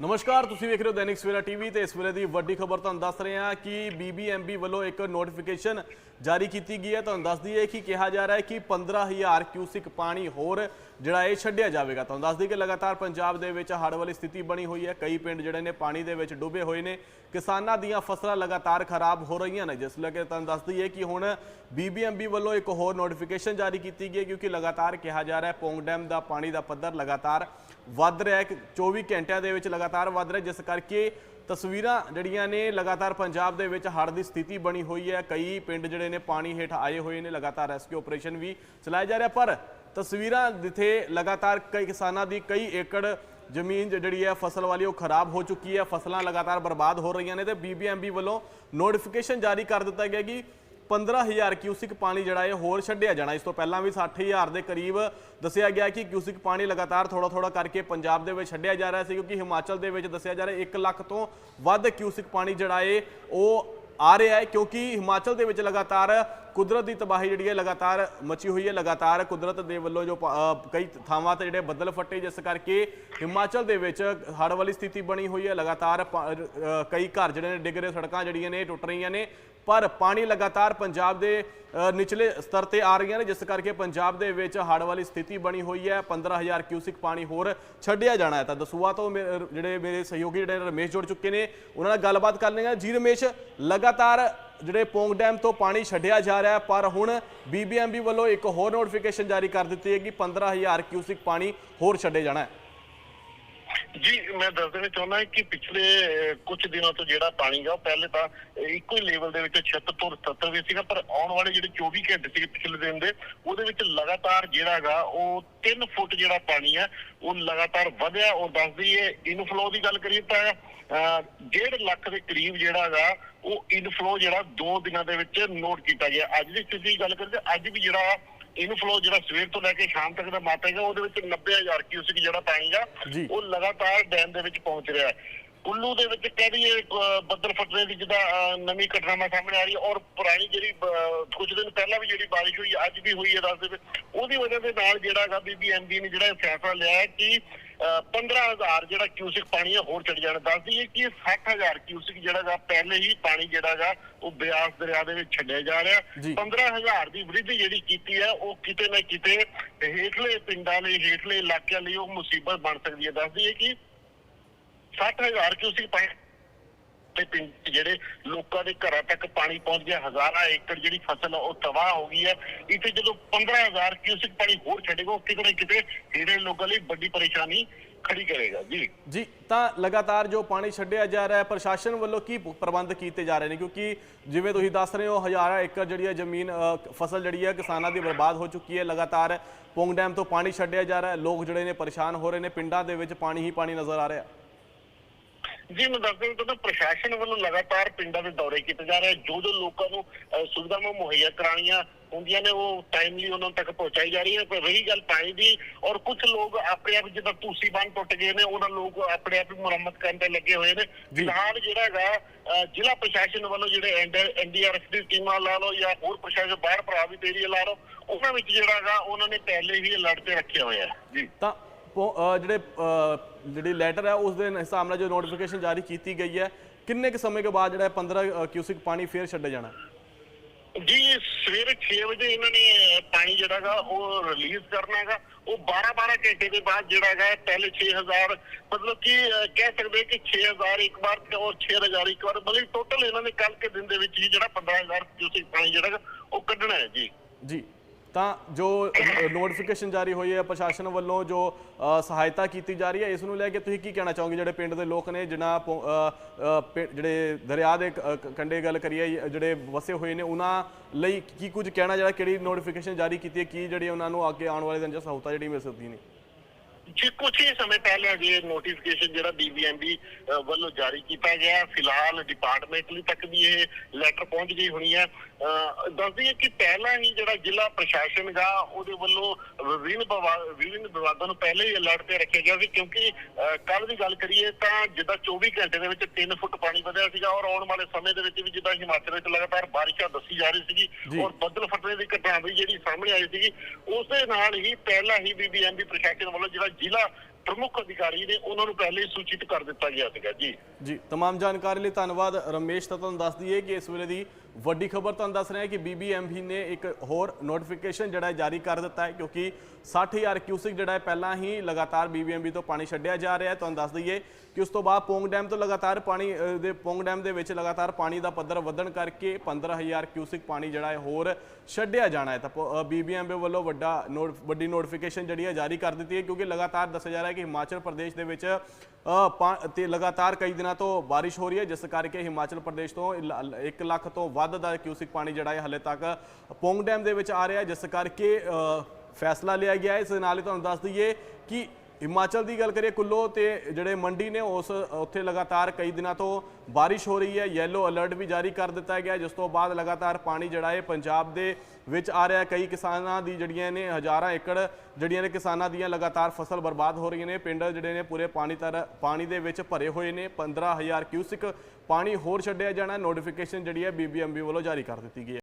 ਨਮਸਕਾਰ, ਤੁਸੀਂ ਵੇਖ ਰਹੇ ਹੋ ਦੈਨਿਕ ਸਵੇਰਾ ਟੀਵੀ ਤੇ ਇਸ ਵੇਲੇ ਦੀ ਵੱਡੀ ਖਬਰ ਤੁਹਾਨੂੰ ਦੱਸ ਰਹੇ ਹਾਂ ਕਿ ਬੀਬੀਐਮਬੀ ਵੱਲੋਂ ਇੱਕ ਨੋਟੀਫਿਕੇਸ਼ਨ ਜਾਰੀ ਕੀਤੀ ਗਈ ਹੈ। ਤੁਹਾਨੂੰ ਦੱਸ ਦਈਏ ਕਿ ਕਿਹਾ ਜਾ ਰਿਹਾ ਹੈ ਕਿ 15000 ਕਿਊਸਿਕ ਪਾਣੀ ਹੋਰ ਜਿਹੜਾ ਇਹ ਛੱਡਿਆ ਜਾਵੇਗਾ। ਤੁਹਾਨੂੰ ਦੱਸ ਦਈਏ ਕਿ ਲਗਾਤਾਰ ਪੰਜਾਬ ਦੇ ਵਿੱਚ ਹੜ੍ਹ ਵਾਲੀ ਸਥਿਤੀ ਬਣੀ ਹੋਈ ਹੈ। ਕਈ ਪਿੰਡ ਜਿਹੜੇ ਨੇ ਪਾਣੀ ਦੇ ਵਿੱਚ ਡੁੱਬੇ ਹੋਏ ਨੇ। ਕਿਸਾਨਾਂ ਦੀਆਂ ਫਸਲਾਂ ਲਗਾਤਾਰ ਖਰਾਬ ਹੋ ਰਹੀਆਂ ਨੇ। ਜਿਸ ਲੱਗੇ ਤੁਹਾਨੂੰ ਦੱਸ ਦਈਏ ਕਿ ਹੁਣ ਬੀਬੀਐਮਬੀ ਵੱਲੋਂ ਇੱਕ ਹੋਰ ਨੋਟੀਫਿਕੇਸ਼ਨ ਜਾਰੀ ਕੀਤੀ ਗਈ ਹੈ ਕਿਉਂਕਿ ਲਗਾਤਾਰ ਕਿਹਾ ਜਾ ਰਿਹਾ ਹੈ ਪੌਂਗ ਡੈਮ ਦਾ ਪਾਣੀ ਦਾ ਪੱਧਰ ਲਗਾਤਾਰ ਵੱਧ ਰਿਹਾ ਹੈ। 24 ਘੰਟਿਆਂ ਦੇ ਵਿੱਚ ਲਗਾਤਾਰ ਲਗਾਤਾਰ ਵੱਧ ਰਿਹਾ, ਜਿਸ ਕਰਕੇ ਤਸਵੀਰਾਂ ਜਿਹੜੀਆਂ ਨੇ ਲਗਾਤਾਰ ਪੰਜਾਬ ਦੇ ਵਿੱਚ ਹੜ੍ਹ ਦੀ ਸਥਿਤੀ ਬਣੀ ਹੋਈ ਹੈ। ਕਈ ਪਿੰਡ ਜਿਹੜੇ ਨੇ ਪਾਣੀ ਹੇਠ ਆਏ ਹੋਏ ਨੇ, ਲਗਾਤਾਰ ਰੈਸਕਿਊ ਆਪਰੇਸ਼ਨ ਵੀ ਚਲਾਇਆ ਜਾ ਰਿਹਾ, ਪਰ ਤਸਵੀਰਾਂ ਜਿੱਥੇ ਲਗਾਤਾਰ ਕਈ ਕਿਸਾਨਾਂ ਦੀ ਕਈ ਏਕੜ ਜ਼ਮੀਨ ਜਿਹੜੀ ਹੈ, ਫਸਲ ਵਾਲੀ ਉਹ ਖਰਾਬ ਹੋ ਚੁੱਕੀ ਹੈ। ਫਸਲਾਂ ਲਗਾਤਾਰ ਬਰਬਾਦ ਹੋ ਰਹੀਆਂ ਨੇ ਤੇ ਬੀਬੀਐਮਬੀ ਵੱਲੋਂ ਨੋਟੀਫਿਕੇਸ਼ਨ ਜਾਰੀ ਕਰ ਦਿੱਤਾ ਗਿਆ ਕਿ 15000 ਕਿਊਸਿਕ ਪਾਣੀ ਜਿਹੜਾ ਇਹ ਹੋਰ ਛੱਡਿਆ ਜਾਣਾ। ਇਸ ਤੋਂ ਪਹਿਲਾਂ ਵੀ 60000 ਦੇ ਕਰੀਬ ਦੱਸਿਆ ਗਿਆ ਕਿ ਕਿਊਸਿਕ ਪਾਣੀ ਲਗਾਤਾਰ ਥੋੜਾ ਥੋੜਾ ਕਰਕੇ ਪੰਜਾਬ ਦੇ ਵਿੱਚ ਛੱਡਿਆ ਜਾ ਰਿਹਾ ਸੀ, ਕਿਉਂਕਿ ਹਿਮਾਚਲ ਦੇ ਵਿੱਚ ਦੱਸਿਆ ਜਾ ਰਿਹਾ 1 ਲੱਖ ਤੋਂ ਵੱਧ ਕਿਊਸਿਕ ਪਾਣੀ ਜਿਹੜਾ ਇਹ, ਉਹ ਆ ਰਿਹਾ ਹੈ, ਕਿਉਂਕਿ ਹਿਮਾਚਲ ਦੇ ਵਿੱਚ ਲਗਾਤਾਰ ਕੁਦਰਤ ਦੀ ਤਬਾਹੀ ਜਿਹੜੀ ਹੈ ਲਗਾਤਾਰ ਮਚੀ ਹੋਈ ਹੈ, ਲਗਾਤਾਰ ਕੁਦਰਤ ਦੇ ਵੱਲੋਂ ਜੋ ਕਈ ਥਾਵਾਂ ਤੇ ਜਿਹੜੇ ਬੱਦਲ ਫੱਟੇ, ਜਿਸ ਕਰਕੇ ਹਿਮਾਚਲ ਦੇ ਵਿੱਚ ਹੜ੍ਹ ਵਾਲੀ ਸਥਿਤੀ ਬਣੀ ਹੋਈ ਹੈ। ਲਗਾਤਾਰ ਕਈ ਘਰ ਜਿਹੜੇ ਨੇ ਡਿੱਗ ਰਹੇ, ਸੜਕਾਂ ਜਿਹੜੀਆਂ ਨੇ ਟੁੱਟ ਰਹੀਆਂ ਨੇ। ਪਰ ਪਾਣੀ ਲਗਾਤਾਰ ਪੰਜਾਬ ਦੇ ਨਿਚਲੇ ਸਤਰ ਤੇ ਆ ਰਹੀਆਂ ਨੇ, ਜਿਸ ਕਰਕੇ ਪੰਜਾਬ ਦੇ ਵਿੱਚ ਹੜ੍ਹ ਵਾਲੀ ਸਥਿਤੀ ਬਣੀ ਹੋਈ ਹੈ। 15000 ਕਿਊਸਿਕ ਪਾਣੀ ਹੋਰ ਛੱਡਿਆ ਜਾਣਾ ਹੈ। ਤਾਂ ਦਸੂਆ ਤੋਂ ਮੇ- ਜਿਹੜੇ ਮੇਰੇ ਸਹਿਯੋਗੀ ਜਿਹੜੇ ਰਮੇਸ਼ ਜੁੜ ਚੁੱਕੇ ਨੇ, ਉਹਨਾਂ ਨਾਲ ਗੱਲਬਾਤ ਕਰ ਲੈਂਗੇ ਜੀ ਰਮੇਸ਼, ਲਗਾਤਾਰ ਜਿਹੜੇ ਪੋਂਗ ਡੈਮ ਤੋਂ ਪਾਣੀ ਛੱਡਿਆ ਜਾ ਰਿਹਾ ਪਰ ਹੁਣ ਬੀਬੀਐਮਬੀ ਵੱਲੋਂ ਇੱਕ ਹੋਰ ਨੋਟੀਫਿਕੇਸ਼ਨ ਜਾਰੀ ਕਰ ਦਿੱਤੀ ਹੈ ਕਿ 15000 ਕਿਊਸਿਕ ਪਾਣੀ ਹੋਰ ਛੱਡੇ ਜਾਣਾ ਹੈ। ਜੀ ਮੈਂ ਦੱਸ ਦੇਣਾ ਚਾਹੁੰਦਾ ਕਿ ਪਿਛਲੇ ਅਹ, ਕੁਝ ਦਿਨਾਂ ਤੋਂ ਜਿਹੜਾ ਪਾਣੀ ਗਾ ਉਹ ਪਹਿਲੇ ਤਾਂ ਇੱਕੋ ਹੀ ਲੈਵਲ ਦੇ ਵਿੱਚ 76 ਤੋਂ 77 ਵੀ ਸੀਗਾ ਪਰ ਆਉਣ ਵਾਲੇ ਜਿਹੜੇ 24 ਘੰਟੇ ਸੀਗੇ ਪਿਛਲੇ ਦਿਨ ਦੇ ਉਹਦੇ ਵਿੱਚ ਲਗਾਤਾਰ ਜਿਹੜਾ ਗਾ ਉਹ 3 ਫੁੱਟ ਜਿਹੜਾ ਪਾਣੀ ਹੈ ਉਹ ਲਗਾਤਾਰ ਵਧਿਆ। ਉਹ ਦੱਸਦੀ ਹੈ ਇਨਫਲੋ ਦੀ ਗੱਲ ਕਰੀਏ ਤਾਂ ਅਹ, ਡੇਢ ਲੱਖ ਦੇ ਕਰੀਬ ਜਿਹੜਾ ਗਾ ਉਹ ਇਨਫਲੋ ਜਿਹੜਾ 2 ਦਿਨਾਂ ਦੇ ਵਿੱਚ ਨੋਟ ਕੀਤਾ ਗਿਆ। ਅੱਜ ਦੀ ਸਥਿਤੀ ਦੀ ਗੱਲ ਕਰੀਏ ਤਾਂ ਅੱਜ ਵੀ ਜਿਹੜਾ ਇਨਫਲੋ ਜਿਹੜਾ ਸਵੇਰ ਤੋਂ ਲੈ ਕੇ ਸ਼ਾਮ ਤੱਕ ਦਾ ਮਾਪੇਗਾ ਉਹਦੇ ਵਿੱਚ 90000 ਕਿਊਸਿਕ ਜਿਹੜਾ ਪਾਣੀ। ਉਹ ਲਗਾਤਾਰ ਡੈਮ ਦੇ ਵਿੱਚ ਪਹੁੰਚ ਰਿਹਾ ਹੈ ਕੁੱਲੂ ਦੇ ਵਿੱਚ ਕਹਿ ਦਈਏ ਬੱਦਲ ਫਟਣੇ ਦੀ ਅਹ, ਨਵੀਂ ਘਟਨਾਵਾਂ ਸਾਹਮਣੇ ਆ ਰਹੀ ਹੈ ਔਰ ਪੁਰਾਣੀ ਜਿਹੜੀ ਕੁਝ ਦਿਨ ਪਹਿਲਾਂ ਵੀ ਜਿਹੜੀ ਬਾਰਿਸ਼ ਹੋਈ ਅੱਜ ਵੀ ਹੋਈ ਹੈ ਦੱਸ ਦੇ ਵਿੱਚ ਉਹਦੀ ਵਜ੍ਹਾ ਦੇ ਨਾਲ ਜਿਹੜਾ ਗਾ ਬੀਬੀਐਮਬੀ ਨੇ ਜਿਹੜਾ ਫੈਸਲਾ ਲਿਆ ਹੈ ਕਿ 15000 ਜਿਹੜਾ ਕਿਊਸਿਕ ਪਾਣੀ ਹੋਰ ਚੜ ਜਾਣਾ। ਦੱਸਦੀ ਹੈ ਕਿ 60000 ਕਿਊਸਿਕ ਜਿਹੜਾ ਗਾ ਪਹਿਲੇ ਹੀ ਪਾਣੀ ਜਿਹੜਾ ਗਾ ਉਹ ਬਿਆਸ ਦਰਿਆ ਦੇ ਵਿੱਚ ਛੱਡਿਆ ਜਾ ਰਿਹਾ। ਜੀ। 15000 ਦੀ ਵ੍ਰਿਧੀ ਜਿਹੜੀ ਕੀਤੀ ਹੈ ਉਹ ਕਿਤੇ ਨਾ ਕਿਤੇ ਹੇਠਲੇ ਪਿੰਡਾਂ ਲਈ ਹੇਠਲੇ ਇਲਾਕਿਆਂ ਲਈ ਉਹ ਮੁਸੀਬਤ ਬਣ ਸਕਦੀ ਹੈ। ਦੱਸਦੀ ਹੈ ਕਿ 60000 ਕਿਊਸਿਕ ਪਾਣੀ ਤੇ ਪਿੰਡ ਜਿਹੜੇ ਲੋਕਾਂ ਦੇ ਘਰਾਂ ਤੱਕ ਪਾਣੀ ਪਹੁੰਚ ਗਿਆ, ਹਜ਼ਾਰਾਂ ਏਕੜ ਜਿਹੜੀ ਫਸਲ ਉਹ ਤਬਾਹ ਹੋ ਗਈ ਹੈ। ਇੱਥੇ ਜਦੋਂ 15000 ਕਿਊਸਿਕ ਪਾਣੀ ਹੋਰ ਛੱਡੇਗਾ ਉਹ ਕਿਤੇ ਕਿਤੇ ਜਿਹੜੇ ਲੋਕਾਂ ਲਈ ਵੱਡੀ ਪਰੇਸ਼ਾਨੀ ਖੜੀ ਕਰੇਗਾ। ਜੀ। ਜੀ, ਤਾਂ ਲਗਾਤਾਰ ਜੋ ਪਾਣੀ ਛੱਡਿਆ ਜਾ ਰਿਹਾ ਹੈ, ਪ੍ਰਸ਼ਾਸਨ ਵੱਲੋਂ ਕੀ ਪ੍ਰਬੰਧ ਕੀਤੇ ਜਾ ਰਹੇ ਨੇ? ਕਿਉਂਕਿ ਜਿਵੇਂ ਤੁਸੀਂ ਦੱਸ ਰਹੇ ਹੋ, ਹਜ਼ਾਰਾਂ ਏਕੜ ਜਿਹੜੀ ਹੈ ਜ਼ਮੀਨ ਫਸਲ ਜਿਹੜੀ ਹੈ ਕਿਸਾਨਾਂ ਦੀ ਬਰਬਾਦ ਹੋ ਚੁੱਕੀ ਹੈ ਲਗਾਤਾਰ। ਪੌਂਗ ਡੈਮ ਤੋਂ ਪਾਣੀ ਛੱਡਿਆ ਜਾ ਰਿਹਾ ਹੈ। ਲੋਕ ਜਿਹੜੇ ਨੇ ਪਰੇਸ਼ਾਨ ਹੋ ਰਹੇ ਨੇ। ਪਿੰਡਾਂ ਦੇ ਵਿੱਚ ਪਾਣੀ ਹੀ ਪਾਣੀ ਨਜ਼ਰ ਆ ਰਿਹਾ। ਜੀ ਮੈਂ ਦੱਸ ਦਿੰਦਾ ਤਾਂ ਪ੍ਰਸ਼ਾਸਨ ਵੱਲੋਂ ਲਗਾਤਾਰ ਪਿੰਡਾਂ ਦੇ ਦੌਰੇ ਕੀਤੇ ਜਾ ਰਹੇ ਜੋ ਜੋ ਲੋਕਾਂ ਨੂੰ ਸੁਵਿਧਾਵਾਂ ਮੁਹੱਈਆ ਕਰਾਉਣੀਆਂ ਹੁੰਦੀਆਂ ਨੇ ਉਹ ਟਾਈਮਲੀ ਉਹਨਾਂ ਤੱਕ ਪਹੁੰਚਾਈ ਜਾ ਰਹੀ ਹੈ ਪਰ ਰਹੀ ਗੱਲ ਪਾਣੀ ਦੀ ਔਰ ਕੁਝ ਲੋਕ ਆਪਣੇ ਆਪ ਜਿੱਦਾਂ ਤੁਸੀਂ ਬੰਨ ਟੁੱਟ ਗਏ ਨੇ ਉਹਨਾਂ ਲੋਕ ਆਪਣੇ ਆਪ ਹੀ ਮੁਰੰਮਤ ਕਰਨ ਤੇ ਲੱਗੇ ਹੋਏ ਨੇ। ਫਿਲਹਾਲ ਜਿਹੜਾ ਹੈਗਾ ਜ਼ਿਲ੍ਹਾ ਪ੍ਰਸ਼ਾਸਨ ਵੱਲੋਂ ਜਿਹੜੇ ਐਨਡੀਆਰਐਫ ਦੀ ਟੀਮਾਂ ਲਾ ਲਓ ਜਾਂ ਹੋਰ ਪ੍ਰਸ਼ਾਸਨ ਬਾਹਰ ਭਰਾ ਵੀ ਏਰੀਆ ਲਾ ਲਓ ਉਹਨਾਂ ਵਿੱਚ ਜਿਹੜਾ ਹੈਗਾ ਉਹਨਾਂ ਨੇ ਪਹਿਲੇ ਹੀ ਅਲਰਟ ਤੇ ਰੱਖਿਆ ਹੋਇਆ ਜੀ। ਤਾਂ ਜਿਹੜੇ ਜਿਹੜੀ ਲੈਟਰ ਹੈ ਉਸ ਦੇ ਹਿਸਾਬ ਨਾਲ ਜੋ ਨੋਟੀਫਿਕੇਸ਼ਨ ਜਾਰੀ ਕੀਤੀ ਗਈ ਹੈ ਕਿੰਨੇ ਕੁ ਸਮੇਂ ਕੇ ਬਾਅਦ ਜਿਹੜਾ ਹੈ 15 ਅ, ਕਿਊਸਿਕ ਪਾਣੀ ਫੇਰ ਛੱਡੇ ਜਾਣਾ? ਜੀ ਸਵੇਰੇ 6 ਵਜੇ ਇਹਨਾਂ ਨੇ ਪਾਣੀ ਜਿਹੜਾ ਹੈਗਾ ਉਹ ਰਿਲੀਜ਼ ਕਰਨਾ ਹੈਗਾ। ਉਹ 12 12 ਘੰਟੇ ਦੇ ਬਾਅਦ ਜਿਹੜਾ ਹੈਗਾ ਪਹਿਲੇ 6000 ਮਤਲਬ ਕਿ ਕਹਿ ਸਕਦੇ ਕਿ 6000 ਇੱਕ ਵਾਰ ਤੇ ਔਰ 6000 ਇੱਕ ਵਾਰ ਮਤਲਬ ਟੋਟਲ ਇਹਨਾਂ ਨੇ ਕੱਲ ਕੇ ਦਿਨ ਦੇ ਵਿੱਚ ਹੀ ਜਿਹੜਾ 15000 ਕਿਊਸਿਕ ਪਾਣੀ ਜਿਹੜਾ ਹੈਗਾ ਉਹ ਕੱਢਣਾ ਹੈ ਜੀ। ਜੀ। ਤਾਂ ਜੋ ਨੋਟੀਫਿਕੇਸ਼ਨ ਜਾਰੀ ਹੋਈ ਹੈ ਪ੍ਰਸ਼ਾਸਨ ਵੱਲੋਂ, ਜੋ ਸਹਾਇਤਾ ਕੀਤੀ ਜਾ ਰਹੀ ਹੈ, ਇਸ ਨੂੰ ਲੈ ਕੇ ਤੁਸੀਂ ਕੀ ਕਹਿਣਾ ਚਾਹੋਗੇ? ਜਿਹੜੇ ਪਿੰਡ ਦੇ ਲੋਕ ਨੇ, ਜਿਨ੍ਹਾਂ ਪੌ- ਪਿੰ- ਜਿਹੜੇ ਦਰਿਆ ਦੇ ਕ- ਕੰਢੇ ਗੱਲ ਕਰੀਏ ਜਿਹੜੇ ਵਸੇ ਹੋਏ ਨੇ, ਉਹਨਾਂ ਲਈ ਕੀ ਕੁਝ ਕਹਿਣਾ, ਜਿਹੜਾ ਕਿਹੜੀ ਨੋਟੀਫਿਕੇਸ਼ਨ ਜਾਰੀ ਕੀਤੀ ਹੈ, ਕੀ ਜਿਹੜੀ ਉਹਨਾਂ ਨੂੰ ਅੱਗੇ ਆਉਣ ਵਾਲੇ ਦਿਨ 'ਚ ਸਹੂਲਤਾਂ ਜਿਹੜੀ ਮਿਲ ਸਕਦੀ ਨੇ? ਜੀ ਕੁਝ ਹੀ ਸਮੇਂ ਪਹਿਲੇ ਅਜੇ ਨੋਟੀਫਿਕੇਸ਼ਨ ਜਿਹੜਾ ਬੀਬੀਐਮਬੀ ਵੱਲੋਂ ਜਾਰੀ ਕੀਤਾ ਗਿਆ। ਫਿਲਹਾਲ ਡਿਪਾਰਟਮੈਂਟਲੀ ਤੱਕ ਵੀ ਇਹ ਲੈਟਰ ਪਹੁੰਚ ਗਈ ਹੋਣੀ ਹੈ ਦੱਸਦੀ ਹੈ ਕਿ ਪਹਿਲਾਂ ਹੀ ਜਿਹੜਾ ਜ਼ਿਲ੍ਹਾ ਪ੍ਰਸ਼ਾਸਨ ਗਾ ਉਹਦੇ ਵੱਲੋਂ ਵਿਭਿੰਨ ਵਿਭਾ- ਵਿਭਿੰਨ ਵਿਭਾਗਾਂ ਨੂੰ ਪਹਿਲੇ ਹੀ ਅਲਰਟ ਤੇ ਰੱਖਿਆ ਗਿਆ ਸੀ। ਕਿਉਂਕਿ ਕੱਲ ਦੀ ਗੱਲ ਕਰੀਏ ਤਾਂ ਜਿੱਦਾਂ 24 ਘੰਟੇ ਦੇ ਵਿੱਚ 3 ਫੁੱਟ ਪਾਣੀ ਵਧਿਆ ਸੀਗਾ ਔਰ ਆਉਣ ਵਾਲੇ ਸਮੇਂ ਦੇ ਵਿੱਚ ਵੀ ਜਿੱਦਾਂ ਹਿਮਾਚਲ ਵਿੱਚ ਲਗਾਤਾਰ ਬਾਰਿਸ਼ਾਂ ਦੱਸੀ ਜਾ ਰਹੀ ਸੀਗੀ। ਔਰ ਬੱਦਲ ਫਟਣੇ ਦੀ ਘਟਨਾ ਵੀ ਜਿਹੜੀ ਸਾਹਮਣੇ ਆਈ ਸੀਗੀ ਉਸ ਦੇ ਨਾਲ ਹੀ ਪਹਿਲਾਂ ਹੀ ਬੀਬੀਐਮਬੀ ਪ੍ਰਸ਼ਾਸਨ ਵੱਲੋਂ ਜਿਹੜਾ ਜ਼ਿਲ੍ਹਾ ਪ੍ਰਮੁੱਖ ਅਧਿਕਾਰੀ ਨੇ ਉਹਨਾਂ ਨੂੰ ਪਹਿਲੇ ਹੀ ਸੂਚਿਤ ਕਰ ਦਿੱਤਾ ਗਿਆ ਸੀਗਾ, ਜੀ। ਜੀ, ਤਮਾਮ ਜਾਣਕਾਰੀ ਲਈ ਧੰਨਵਾਦ। ਰਮੇਸ਼ ਤਾਂ ਤੁਹਾਨੂੰ ਦੱਸ ਦਈਏ ਕਿ ਇਸ ਵੇਲੇ ਦੀ ਵੱਡੀ ਖਬਰ ਤੁਹਾਨੂੰ ਦੱਸ ਰਹੇ ਹਾਂ ਕਿ ਬੀਬੀਐਮਬੀ ਨੇ ਇੱਕ ਹੋਰ ਨੋਟੀਫਿਕੇਸ਼ਨ ਜਿਹੜਾ ਹੈ ਜਾਰੀ ਕਰ ਦਿੱਤਾ ਹੈ, ਕਿਉਂਕਿ 60000 ਕਿਊਸਿਕ ਜਿਹੜਾ ਹੈ ਪਹਿਲਾਂ ਹੀ ਲਗਾਤਾਰ ਬੀਬੀਐਮਬੀ ਤੋਂ ਪਾਣੀ ਛੱਡਿਆ ਜਾ ਰਿਹਾ ਹੈ। ਤੁਹਾਨੂੰ ਦੱਸ ਦਈਏ ਕਿ ਉਸ ਤੋਂ ਬਾਅਦ ਪੋਂਗ ਡੈਮ ਤੋਂ ਲਗਾਤਾਰ ਪਾਣੀ ਦੇ ਪੋਂਗ ਡੈਮ ਦੇ ਵਿੱਚ ਲਗਾਤਾਰ ਪਾਣੀ ਦਾ ਪੱਧਰ ਵਧਣ ਕਰਕੇ 15000 ਕਿਊਸਿਕ ਪਾਣੀ ਜਿਹੜਾ ਹੈ ਹੋਰ ਛੱਡਿਆ ਜਾਣਾ ਹੈ। ਤਾਂ ਬੀਬੀਐਮਬੀ ਵੱਲੋਂ ਵੱਡਾ ਵੱਡੀ ਨੋਟੀਫਿਕੇਸ਼ਨ ਜਿਹੜੀ ਹੈ ਜਾਰੀ ਕਰ ਦਿੱਤੀ ਹੈ, ਕਿਉਂਕਿ ਲਗਾਤਾਰ ਦੱਸਿਆ ਜਾ ਰਿਹਾ ਹੈ ਕਿ ਹਿਮਾਚਲ ਪ੍ਰਦੇਸ਼ ਦੇ ਵਿੱਚ ਤੇ ਲਗਾਤਾਰ ਕਈ ਦਿਨਾਂ ਤੋਂ ਬਾਰਿਸ਼ ਹੋ ਰਹੀ ਹੈ ਜਿਸ ਕਰਕੇ ਹਿਮਾਚਲ ਪ੍ਰਦੇਸ਼ ਤੋਂ 1 ਲੱਖ ਤੋਂ ਵੱਧ ਦਾ ਕਿਊਸਿਕ ਪਾਣੀ ਜਿਹੜਾ ਹੈ ਹਲੇ ਤੱਕ ਪੋਂਗ ਡੈਮ ਦੇ ਵਿੱਚ ਆ ਰਿਹਾ ਜਿਸ ਕਰਕੇ ਅ, ਫੈਸਲਾ ਲਿਆ ਗਿਆ ਇਸ ਦੇ ਨਾਲ ਹੀ ਤੁਹਾਨੂੰ ਦੱਸ ਦਈਏ ਕਿ ਹਿਮਾਚਲ ਦੀ ਗੱਲ ਕਰੀਏ, ਕੁੱਲੋ ਤੇ ਜਿਹੜੇ ਮੰਡੀ ਨੇ, ਉਸ, ਉੱਥੇ ਲਗਾਤਾਰ ਕਈ ਦਿਨਾਂ ਤੋਂ ਬਾਰਿਸ਼ ਹੋ ਰਹੀ ਹੈ। ਯੈਲੋ ਅਲਰਟ ਵੀ ਜਾਰੀ ਕਰ ਦਿੱਤਾ ਗਿਆ ਜਿਸ ਤੋਂ ਬਾਅਦ ਲਗਾਤਾਰ ਪਾਣੀ ਜਿਹੜਾ ਹੈ, ਪੰਜਾਬ ਦੇ ਵਿੱਚ ਆ ਰਿਹਾ ਕਈ ਕਿਸਾਨਾਂ ਦੀ ਜਿਹੜੀਆਂ ਨੇ, ਹਜ਼ਾਰਾਂ ਏਕੜ ਜਿਹੜੀਆਂ ਨੇ ਕਿਸਾਨਾਂ ਦੀਆਂ ਲਗਾਤਾਰ ਫਸਲ ਬਰਬਾਦ ਹੋ ਰਹੀਆਂ ਨੇ। ਪਿੰਡ ਜਿਹੜੇ ਨੇ, ਪੂਰੇ ਪਾਣੀ ਤਰ, ਪਾਣੀ ਦੇ ਵਿੱਚ ਭਰੇ ਹੋਏ ਨੇ। 15000 ਕਿਊਸਿਕ ਪਾਣੀ ਹੋਰ ਛੱਡਿਆ ਜਾਣਾ। ਨੋਟੀਫਿਕੇਸ਼ਨ ਜਿਹੜੀ ਹੈ, ਬੀਬੀਐਮਬੀ ਵੱਲੋਂ ਜਾਰੀ ਕਰ ਦਿੱਤੀ ਗਈ ਹੈ।